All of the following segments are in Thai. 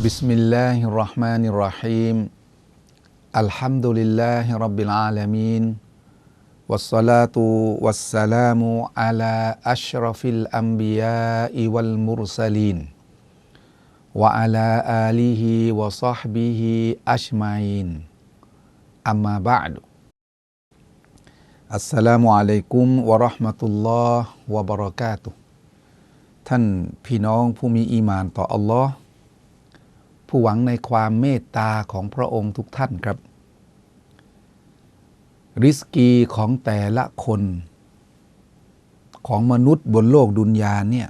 بسم الله الرحمن الرحيم الحمد لله رب العالمين والصلاة والسلام على أشرف الأنبياء والمرسلين وعلى آله وصحبه أجمعين أما بعد السلام عليكم ورحمة الله وبركاته ท่านพี่น้องผู้มีอีหมานต่ออัลลอฮ์ ผู้หวังในความเมตตาของพระองค์ทุกท่านครับ ริสกีของแต่ละคน ของมนุษย์บนโลกดุนยาเนี่ย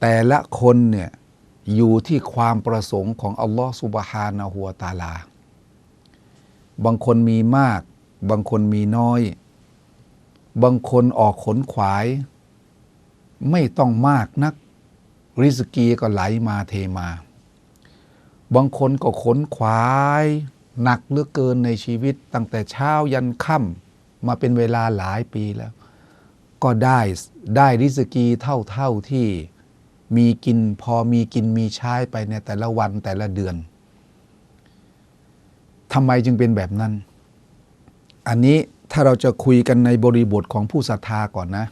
แต่ละคนเนี่ยอยู่ที่ความประสงค์ของอัลลอฮฺสุบฮานะฮัวตาลา บางคนมีมาก บางคนมีน้อย บางคนออกขนขวาย ไม่ต้องมากนัก ริสกีก็ไหลมาเทมา บางคนก็ขนขวายหนักเหลือเกินในชีวิตตั้งแต่เช้ายันค่ำมาเป็นเวลาหลายปีแล้ว ก็ได้ได้ริสกีเท่าเท่าที่มีกินพอมีกินมีใช้ไปในแต่ละวันแต่ละเดือนทำไมจึงเป็นแบบนั้น อันนี้ถ้าเราจะคุยกันในบริบทของผู้ศรัทธาก่อนนะ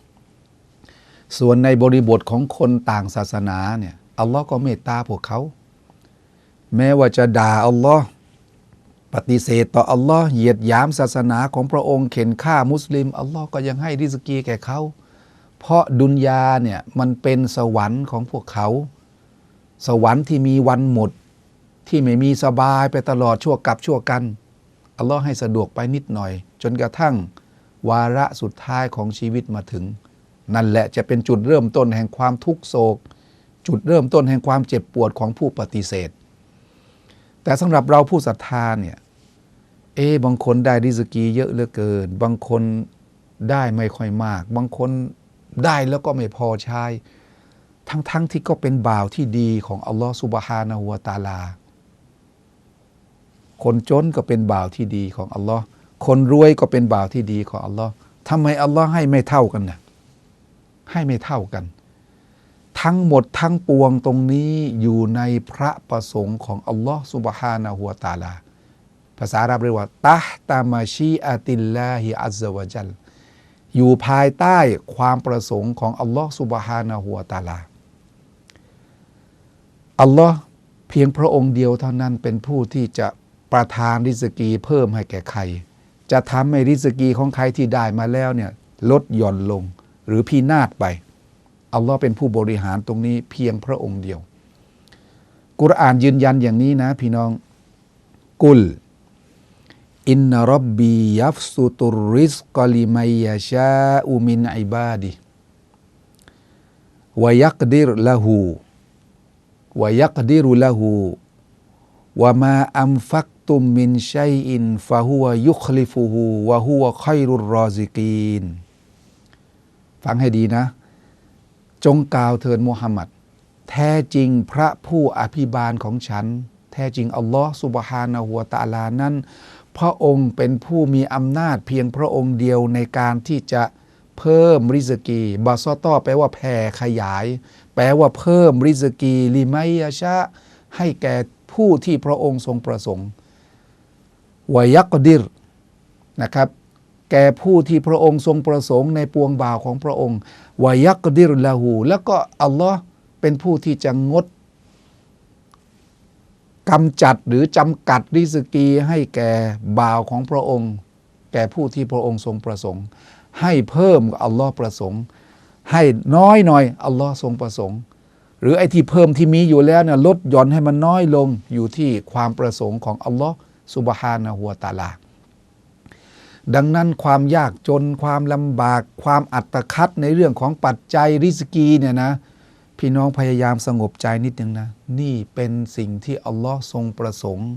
ส่วนในบริบทของคนต่างศาสนาเนี่ยอัลลอฮ์ก็เมตตาพวกเขา แม้ว่าจะด่าอัลลอฮ์ปฏิเสธต่ออัลลอฮ์เหยียดหยามศาสนาของพระองค์เข็นฆ่ามุสลิม อัลลอฮ์ก็ยังให้ริสกีแก่เขา เพราะดุนยาเนี่ยมันเป็นสวรรค์ของพวกเขา สวรรค์ที่มีวันหมด ที่ไม่มีสบายไปตลอดชั่วกับชั่วกัน อัลลอฮ์ให้สะดวกไปนิดหน่อย จนกระทั่ง วาระสุดท้ายของชีวิตมาถึง นั่นแหละจะเป็นจุดเริ่มต้นแห่งความทุกโศก จุดเริ่มต้นแห่งความเจ็บปวดของผู้ปฏิเสธ แต่สำหรับเราผู้ศรัทธาเนี่ยเอ๊บางคนได้ริสกีเยอะเหลือเกิน บางคนได้ไม่ค่อยมาก บางคนได้แล้วก็ไม่พอใช้ ทั้งๆทที่ก็เป็นบ่าวที่ดีของอัลลอฮฺสุบฮานะฮูวตาลา คนจนก็เป็นบ่าวที่ดีของอัลลอฮ์คนรวยก็เป็นบ่าวที่ดีของอัลลอฮ์ทำไมอัลลอฮ์ให้ไม่เท่ากันน่ะให้ไม่เท่ากัน ทั้งหมดทั้งปวงตรงนี้อยู่ในพระประสงค์ของอัลลอฮ์สุบฮานะฮัวตาลา ภาษาอาหรับเรียกว่าตะตามาชีอาติลลาฮิอัลวะจัลอยู่ภายใต้ความประสงค์ของอัลลอฮ์สุบฮานะฮัวตาลา อัลลอฮ์เพียงพระองค์เดียวเท่านั้นเป็นผู้ที่จะประทานริสกีเพิ่มให้แก่ใคร จะทำให้ริสกีของใครที่ได้มาแล้วเนี่ยลดหย่อนลงหรือพินาศไป อัลลอฮ์เป็นผู้บริหารตรงนี้เพียงพระองค์เดียว กุรอานยืนยันอย่างนี้นะ พี่น้อง กุล อินนารับบียัฟสุตุริสกลิมัยยาชาอุมินอิบาดิวยักดิรละหูวยักดิรุละหูวะมาอัมฟักตุมมินชัยอินฟะฮุวยุคลิฟูฮูวะฮุวไครุรรอซิกีน ฟังให้ดีนะ จงกล่าวเถิดมุฮัมหมัดแท้จริงพระผู้อภิบาลของฉัน แท้จริงอัลลอฮ์สุบฮานะฮัวตาลานั้น พระองค์เป็นผู้มีอำนาจเพียงพระองค์เดียวในการที่จะเพิ่มริสกีบาซอตอแปลว่าแผ่ขยาย แปลว่าเพิ่มริสกีลิไมยาชะ ให้แก่ผู้ที่พระองค์ทรงประสงค์วยักดิรนะครับ แก่ผู้ที่พระองค์ทรงประสงค์ในปวงบ่าวของพระองค์วายักดิรละหู แล้วก็อัลลอฮ์เป็นผู้ที่จะงดกำจัดหรือจำกัดริสกีให้แก่บ่าวของพระองค์ แก่ผู้ที่พระองค์ทรงประสงค์ ให้เพิ่มอัลลอฮ์ประสงค์ ให้น้อยหน่อยอัลลอฮ์ทรงประสงค์ หรือไอ้ที่เพิ่มที่มีอยู่แล้วเนี่ยลดหย่อนให้มันน้อยลงอยู่ที่ความประสงค์ของอัลลอฮ์สุบฮานะฮัวตาลา ดังนั้นความยากจนความลำบาก ความอัตคัดในเรื่องของปัจจัยริสกีเนี่ยนะ พี่น้องพยายามสงบใจนิดนึงนะ นี่เป็นสิ่งที่อัลลอฮ์ทรงประสงค์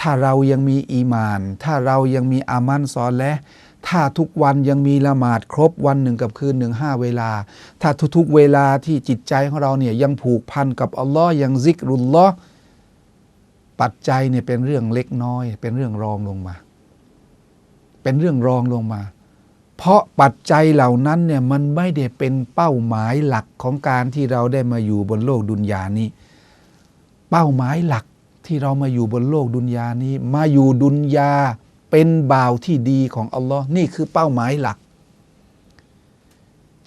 ถ้าเรายังมีอีมาน ถ้าเรายังมีอามันซอนและ ถ้าทุกวันยังมีละหมาดครบวันหนึ่งกับคืนหนึ่งห้าเวลา ถ้าทุกๆเวลาที่จิตใจของเราเนี่ยยังผูกพันกับอัลลอฮ์ยังซิกรุลลอฮ์ปัจจัยเนี่ยเป็นเรื่องเล็กน้อย เป็นเรื่องรองลงมา เป็นเรื่องรองลงมา เพราะปัจจัยเหล่านั้นเนี่ยมันไม่ได้เป็นเป้าหมายหลักของการที่เราได้มาอยู่บนโลกดุนยานี้ เป้าหมายหลักที่เรามาอยู่บนโลกดุนยานี้ มาอยู่ดุนยาเป็นบ่าวที่ดีของอัลลอฮ์นี่คือเป้าหมายหลัก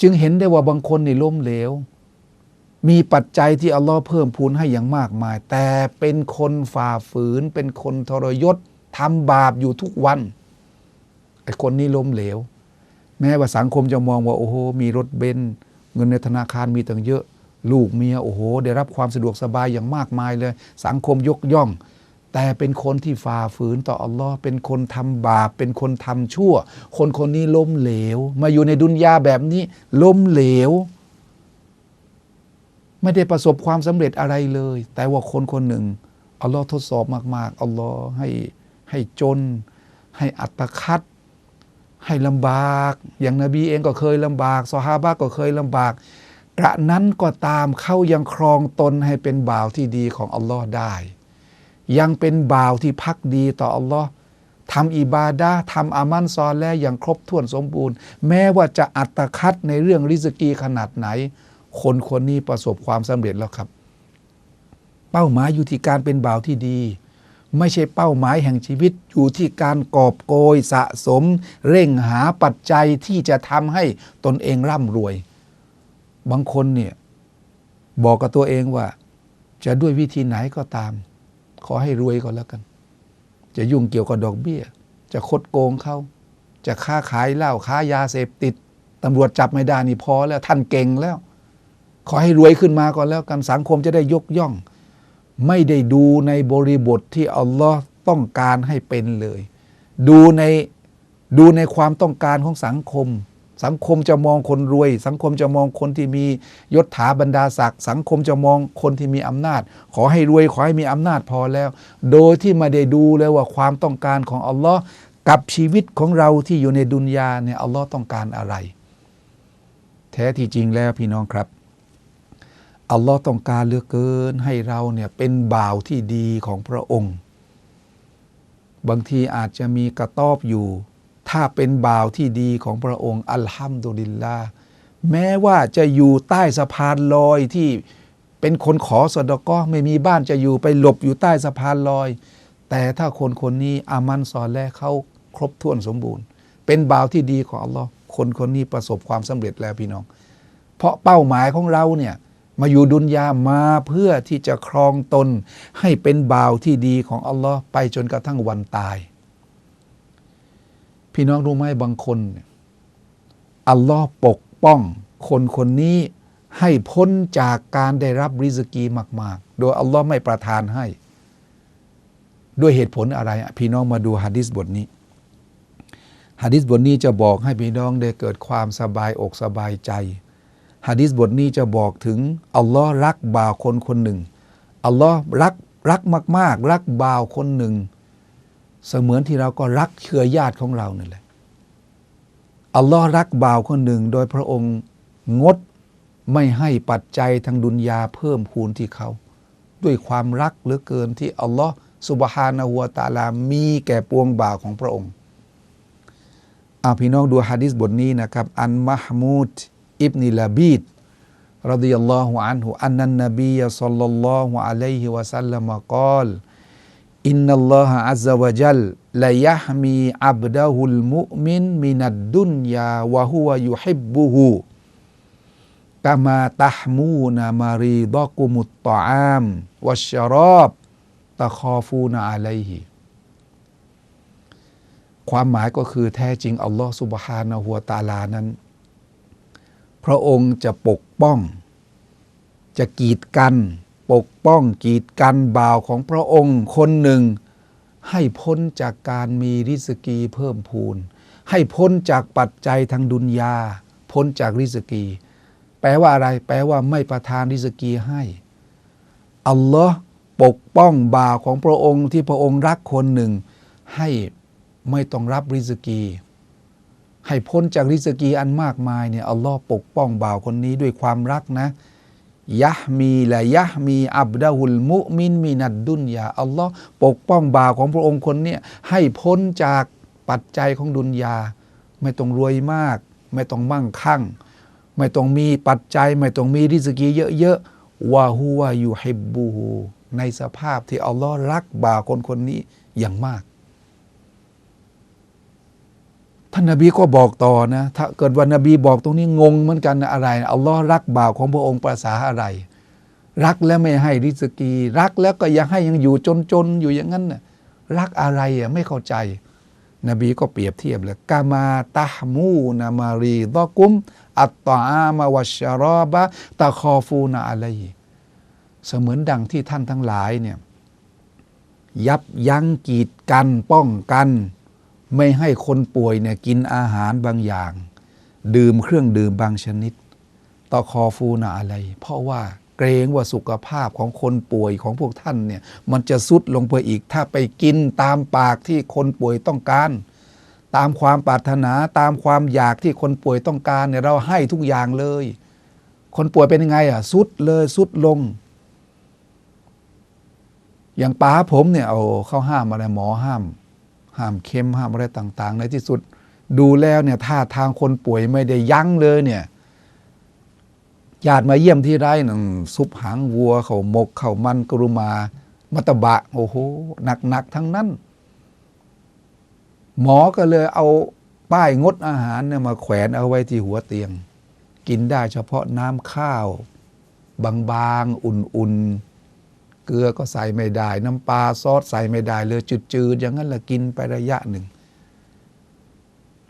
จึงเห็นได้ว่าบางคนในล้มเหลว มีปัจจัยที่อัลลอฮ์เพิ่มพูนให้อย่างมากมาย แต่เป็นคนฝ่าฝืน เป็นคนทรยศทำบาปอยู่ทุกวัน ไอ้คนนี้ล้มเหลว แม้ว่าสังคมจะมองว่าโอ้โห มีรถเบนซ์เงินในธนาคารมีตั้งเยอะ ลูกเมียโอ้โห ได้รับความสะดวกสบายอย่างมากมายเลย สังคมยกย่อง แต่เป็นคนที่ฝ่าฝืนต่ออัลลอฮ์เป็นคนทำบาป เป็นคนทำชั่ว คนคนนี้ล้มเหลว มาอยู่ในดุนยาแบบนี้ล้มเหลว ไม่ได้ประสบความสำเร็จอะไรเลย แต่ว่าคนคนหนึ่งอัลลอฮ์ทดสอบมาก ๆ อัลลอฮ์ให้ให้จน ให้อัตคัด ให้ลำบาก อย่างนบีเองก็เคยลำบากซอฮาบะก็เคยลำบาก กระนั้นก็ตามเขายังครองตนให้เป็นบ่าวที่ดีของอัลลอฮ์ได้ ยังเป็นบ่าวที่พักดีต่ออัลลอฮ์ทำอิบาดะห์ทำอามันซอลและอย่างครบถ้วนสมบูรณ์ แม้ว่าจะอัตคัดในเรื่องริสกีขนาดไหน คนคนนี้ประสบความสำเร็จแล้วครับ เป้าหมายอยู่ที่การเป็นบ่าวที่ดี ไม่ใช่เป้าหมายแห่งชีวิตอยู่ที่การกอบโกยสะสม เร่งหาปัจจัยที่จะทำให้ตนเองร่ำรวย บางคนเนี่ยบอกกับตัวเองว่า จะด้วยวิธีไหนก็ตาม ขอให้รวยก็แล้วกัน จะยุ่งเกี่ยวกับดอกเบี้ย จะคดโกงเขาจะค้าขายเหล้าค้ายาเสพติดตำรวจจับไม่ได้นี่พอแล้วท่านเก่งแล้ว ขอให้รวยขึ้นมาก่อนแล้วกันสังคมจะได้ยกย่อง ไม่ได้ดูในบริบทที่อัลลอฮ์ต้องการให้เป็นเลย ดูในดูในความต้องการของสังคม สังคมจะมองคนรวย สังคมจะมองคนที่มียศถาบรรดาศักดิ์สังคมจะมองคนที่มีอำนาจ ขอให้รวยขอให้มีอำนาจพอแล้ว โดยที่ไม่ได้ดูเลยว่าความต้องการของอัลลอฮ์กับชีวิตของเราที่อยู่ในดุนยาเนี่ยอัลลอฮ์ต้องการอะไร แท้ที่จริงแล้วพี่น้องครับ อัลลอฮ์ต้องการเหลือเกินให้เราเนี่ยเป็นบ่าวที่ดีของพระองค์ บางทีอาจจะมีกระตอบอยู่ ถ้าเป็นบ่าวที่ดีของพระองค์ อัลฮัมดุลิลลาแม้ว่าจะอยู่ใต้สะพานลอยที่เป็นคนขอสดก็ไม่มีบ้านจะอยู่ไปหลบอยู่ใต้สะพานลอย แต่ถ้าคนคนนี้อามันสอนและเขาครบถ้วนสมบูรณ์ เป็นบ่าวที่ดีของอัลลอฮ์คนคนนี้ประสบความสำเร็จแล้วพี่น้อง เพราะเป้าหมายของเราเนี่ย มาอยู่ดุนยามาเพื่อที่จะครองตน ให้เป็นบ่าวที่ดีของอัลลอฮ์ไปจนกระทั่งวันตาย พี่น้องรู้ไหมบางคนอัลลอฮ์ปกป้อง คนคนนี้ให้พ้นจากการได้รับริสกีมาก ๆ โดยอัลลอฮ์ไม่ประทานให้ ด้วยเหตุผลอะไร พี่น้องมาดูฮะดิษบทนี้ฮะดิษบทนี้จะบอกให้พี่น้องได้เกิดความสบายอกสบายใจ ฮะดิษบทนี้จะบอกถึงอัลลอฮ์รักบ่าวคนคนหนึ่งอัลลอฮ์รักรักมาก ๆ รักบ่าวคนหนึ่ง เสมือนที่เราก็รักเครือญาติของเรานั่นแหละอัลลอฮ์รักบ่าวคนหนึ่ง โดยพระองค์งดไม่ให้ปัจจัยทางดุนยาเพิ่มพูนที่เขา ด้วยความรักเหลือเกินที่อัลลอฮ์สุบฮานะฮูวตาลามีแก่ปวงบ่าวของพระองค์อาพี่น้องดูฮะดิษบทนี้นะครับ อันมะฮมูด อิบนิลาบีดรดิยัลลอฮุอันฮุอันนันนบียศ็อลลัลลอฮุอะลัยฮิวะสัลลัมกอลอินนัลลอฮะอัซซะวะจัลละยะฮมีอับดะฮุลมุมินมินัดดุนยาวะฮุวะยุฮิบบุฮูกามาตะฮมูนามารีดอกุมุตตออามวัชชรอบตะคอฟูนาอะลัยฮิความหมายก็คือแท้จริงอัลลอฮ์สุบฮานะฮูวะตะอาลานั้น พระองค์จะปกป้อง จะกีดกัน ปกป้องกีดกันบ่าวของพระองค์คนหนึ่ง ให้พ้นจากการมีริสกีเพิ่มพูน ให้พ้นจากปัจจัยทางดุนยา พ้นจากริสกี แปลว่าอะไร แปลว่าไม่ประทานริสกีให้ อัลลอฮ์ปกป้องบ่าวของพระองค์ที่พระองค์รักคนหนึ่ง ให้ไม่ต้องรับริสกี ให้พ้นจากริสกีอันมากมายเนี่ยอัลลอฮ์ปกป้องบ่าวคนนี้ด้วยความรักนะยะมีและยะมีอับดะฮุลมุมินมินัดดุนยาอัลลอฮ์ปกป้องบ่าวของพระองค์คนนี้ให้พ้นจากปัจจัยของดุนยา ไม่ต้องรวยมาก ไม่ต้องมั่งคั่ง ไม่ต้องมีปัจจัย ไม่ต้องมีริสกีเยอะๆวาฮูวายูฮิบบูฮูในสภาพที่อัลลอฮ์รักบ่าวคนคนนี้อย่างมาก ท่านนบีก็บอกต่อนะ ถ้าเกิดว่านบีบอกตรงนี้งงเหมือนกันนะอะไรอัลลอฮ์รักบ่าวของพระองค์ภาษาอะไร รักแล้วไม่ให้ริสกี รักแล้วก็ยังให้ยังอยู่จนๆอยู่อย่างนั้นนะรักอะไรอะไม่เข้าใจ นบีก็เปรียบเทียบเลยกามาตามูนามารีดอกุม อัตตามาวชารอบะตะคอฟูนาอะไรเสมือนดังที่ท่านทั้งหลายเนี่ยยับยั้งกีดกันป้องกัน ไม่ให้คนป่วยเนี่ยกินอาหารบางอย่าง ดื่มเครื่องดื่มบางชนิดต่อคอฟูนาอะไร เพราะว่าเกรงว่าสุขภาพของคนป่วยของพวกท่านเนี่ยมันจะสุดลงไปอีก ถ้าไปกินตามปากที่คนป่วยต้องการ ตามความปรารถนาตามความอยากที่คนป่วยต้องการเนี่ยเราให้ทุกอย่างเลย คนป่วยเป็นยังไงอะสุดเลยสุดลง อย่างป้าผมเนี่ยเอาเขาห้ามอะไรหมอห้าม ห้ามเค็มห้ามอะไรต่าง ๆ ในที่สุด ดูแล้วเนี่ยท่าทางคนป่วยไม่ได้ยั้งเลยเนี่ยญาติมาเยี่ยมที่ไรหนึ่งซุปหางวัวเขาหมกเขามันกรุมา มัตตบะ โอ้โหหนัก ๆ ทั้งนั้น หมอก็เลยเอาป้ายงดอาหารเนี่ยมาแขวนเอาไว้ที่หัวเตียง กินได้เฉพาะน้ำข้าว บางๆ อุ่นๆ เกลือก็ใส่ไม่ได้ น้ำปลาซอสใส่ไม่ได้เลยจืดๆอย่างนั้นละกินไประยะหนึ่ง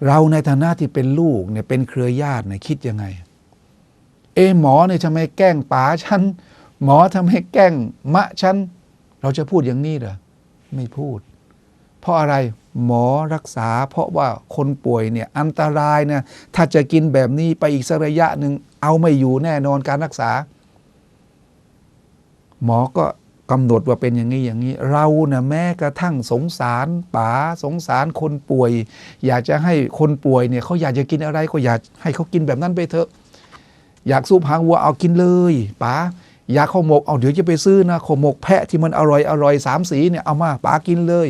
เราในฐานะที่เป็นลูกเนี่ยเป็นเครือญาติเนี่ยคิดยังไง เอหมอเนี่ยทำไมแกล้งป๋าฉันหมอทำให้แกล้งมะฉันเราจะพูดอย่างนี้เหรอไม่พูด เพราะอะไรหมอรักษา เพราะว่าคนป่วยเนี่ยอันตรายนะถ้าจะกินแบบนี้ไปอีกสักระยะหนึ่งเอาไม่อยู่แน่นอนการรักษา หมอก็ กำหนดว่าเป็นอย่างนี้อย่างนี้ เรานะ่ะแม้กระทั่งสงสารป๋าสงสารคนป่วย อยากจะให้คนป่วยเนี่ยเขาอยากจะกินอะไรก็อยากให้เขากินแบบนั้นไปเถอะ อยากซุปหางวัวเอากินเลยป๋าอยากข้าวหมกเอาเดี๋ยวจะไปซื้อนะข้าวหมกแพะที่มันอร่อยอร่อยสามสีเนี่ยเอามาป๋ากินเลย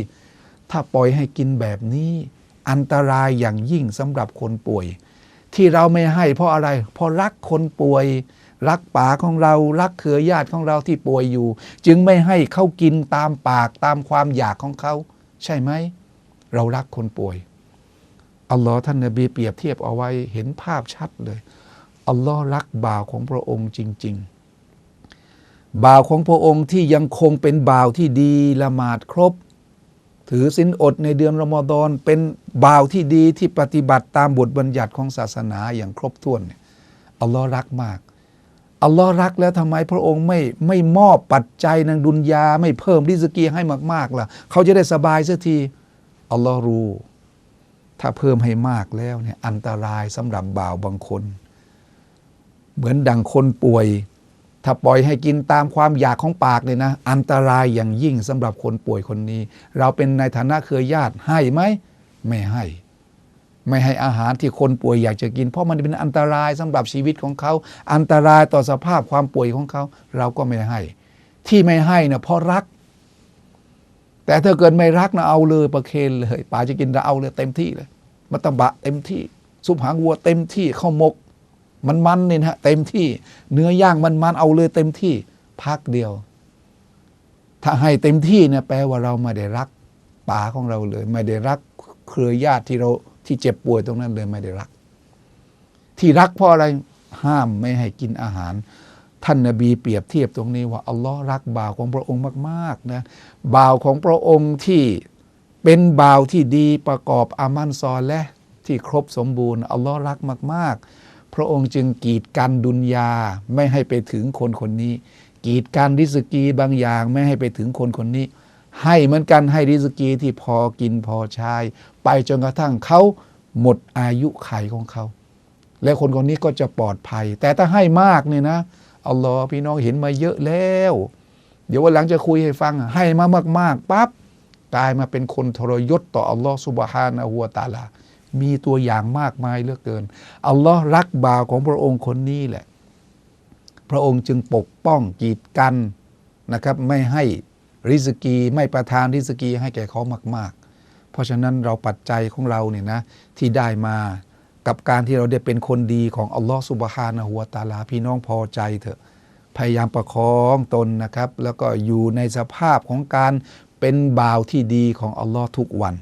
ถ้าปล่อยให้กินแบบนี้ อันตรายอย่างยิ่งสำหรับคนป่วย ที่เราไม่ให้เพราะอะไรเพราะรักคนป่วย รักป๋าของเรารักเครือญาติของเราที่ป่วยอยู่ จึงไม่ให้เขากินตามปากตามความอยากของเขา ใช่ไหม เรารักคนป่วย อัลลอฮ์ท่านนบีเปรียบเทียบเอาไว้เห็นภาพชัดเลย อัลลอฮ์รักบ่าวของพระองค์จริง ๆ บ่าวของพระองค์ที่ยังคงเป็นบ่าวที่ดีละหมาดครบ ถือสินอดในเดือนรอมฎอนเป็นบ่าวที่ดีที่ปฏิบัติตามบทบัญญัติของศาสนาอย่างครบถ้วนอัลลอฮ์รักมาก อัลลอฮ์รักแล้วทำไมพระองค์ไม่ไม่มอบปัจจัยนางดุนยา ไม่เพิ่มริสกีให้มากๆล่ะ เขาจะได้สบายสักทีอัลลอฮ์รู้ ถ้าเพิ่มให้มากแล้วเนี่ยอันตรายสำหรับบ่าวบางคน เหมือนดังคนป่วย ถ้าปล่อยให้กินตามความอยากของปากเลยนะ อันตรายอย่างยิ่งสำหรับคนป่วยคนนี้ เราเป็นในฐานะเครือญาติให้ไหมไม่ให้ ไม่ให้อาหารที่คนป่วยอยากจะกิน เพราะมันเป็นอันตรายสำหรับชีวิตของเขา อันตรายต่อสภาพความป่วยของเขา เราก็ไม่ให้ ที่ไม่ให้นะเพราะรัก แต่ถ้าเกิดไม่รักนะเอาเลยประเคนเลยป๋าจะกินเราเอาเลยเต็มที่เลยมัตตบะเต็มที่ ซุปหางวัวเต็มที่ข้าวหมก มันมันเนี่ยนะเต็มที่ เนื้อย่างมันมันเอาเลยเต็มที่ พักเดียว ถ้าให้เต็มที่เนี่ยแปลว่าเราไม่ได้รักป๋าของเราเลย ไม่ได้รักเครือญาติที่เรา ที่เจ็บป่วยตรงนั้นเลยไม่ได้รัก ที่รักเพราะอะไรห้ามไม่ให้กินอาหาร ท่านนบีเปรียบเทียบตรงนี้ว่าอัลลอฮ์รักบ่าวของพระองค์มากๆนะบ่าวของพระองค์ที่เป็นบ่าวที่ดีประกอบอามันซอและที่ครบสมบูรณ์อัลลอฮ์รักมาก ๆ พระองค์จึงกีดกันดุนยาไม่ให้ไปถึงคนคนนี้ กีดกันริสกีบางอย่างไม่ให้ไปถึงคนคนนี้ ให้เหมือนกันให้ริสกีที่พอกินพอใช้ ไปจนกระทั่งเขาหมดอายุไขของเขา และคนคนนี้ก็จะปลอดภัย แต่ถ้าให้มากเนี่ยนะอัลลอฮ์พี่น้องเห็นมาเยอะแล้ว เดี๋ยววันหลังจะคุยให้ฟัง ให้มามากๆปั๊บกลายมาเป็นคนทรยศต่ออัลลอฮ์สุบฮานะฮูวตาลา มีตัวอย่างมากมายเหลือเกิน อัลลอฮ์รักบ่าวของพระองค์คนนี้แหละ พระองค์จึงปกป้องกีดกันนะครับ ไม่ให้ริสกี ไม่ประทานริสกีให้แก่เขามาก ๆ เพราะฉะนั้นเราปัจจัยของเราเนี่ยนะที่ได้มากับการที่เราได้เป็นคนดีของอัลลอฮ์สุบฮานะฮูวตาลาพี่น้องพอใจเถอะพยายามประคองตนนะครับ แล้วก็อยู่ในสภาพของการเป็นบ่าวที่ดีของอัลลอฮ์ทุกวัน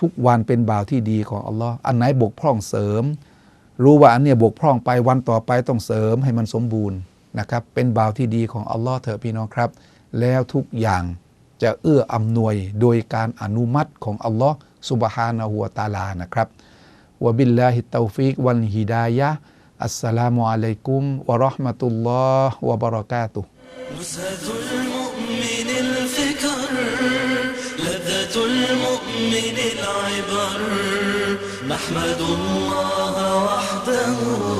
ทุกวันเป็นบ่าวที่ดีของอัลลอฮ์อันไหนบกพร่องเสริม รู้ว่าอันเนี้ยบกพร่องไปวันต่อไปต้องเสริมให้มันสมบูรณ์นะครับ เป็นบ่าวที่ดีของอัลลอฮ์เถอะพี่น้องครับ แล้วทุกอย่าง จะเอื้ออำนวยโดยการอนุมัติของอัลลอฮ์สุบฮานะฮูวะตะอาลานะครับวะบิลลาฮิตตอฟิกวันฮิดายะห์อัสสลามุอะลัยกุมวะเราะห์มะตุลลอฮ์วะบะเราะกาตุฮ์ نزهة المؤمن الفكر لذة المؤمن العبر نحمد الله وحده